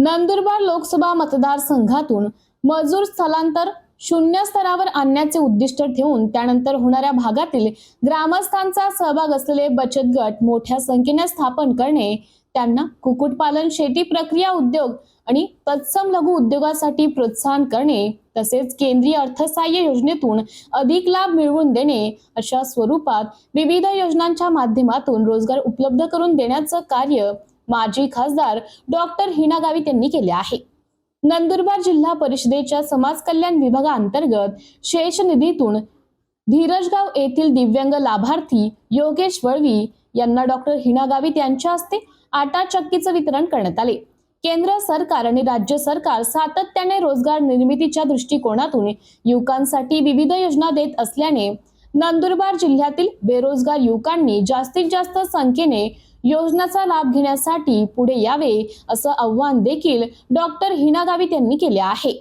नंदुरबार लोकसभा मतदारसंघातून मजूर स्थलांतर शून्य स्तरावर आणण्याचे उद्दिष्ट ठेवून त्यानंतर होणाऱ्या भागातील ग्रामस्थांचा सहभाग असलेले बचत गट मोठ्या संख्येने स्थापन करणे त्यांना कुक्कुटपालन शेती प्रक्रिया उद्योग आणि तत्सम लघु उद्योगासाठी प्रोत्साहन करणे तसेच केंद्रीय अर्थसहाय्य योजनेतून अधिक लाभ मिळवून देणे अशा स्वरूपात विविध योजनांच्या माध्यमातून रोजगार उपलब्ध करून देण्याचं कार्य माजी खासदार डॉक्टर हिना गावित यांनी केले आहे. नंदुरबार जिल्हा परिषदेच्या समाज कल्याण विभागाअंतर्गत शेष निधीतून धीरजगाव येथील दिव्यांग लाभार्थी योगेश वळवी यांना डॉक्टर हिना गावित यांच्या हस्ते आटा चक्कीचं वितरण करण्यात आले. केंद्र सरकार आणि राज्य सरकार सातत्याने रोजगार निर्मितीच्या दृष्टिकोनातून युवकांसाठी विविध योजना देत असल्याने नंदुरबार जिल्ह्यातील बेरोजगार युवकांनी जास्तीत जास्त संख्येने योजनेचा लाभ घेण्यासाठी पुढे यावे असं आव्हान देखील डॉक्टर हिना गावित यांनी केले आहे.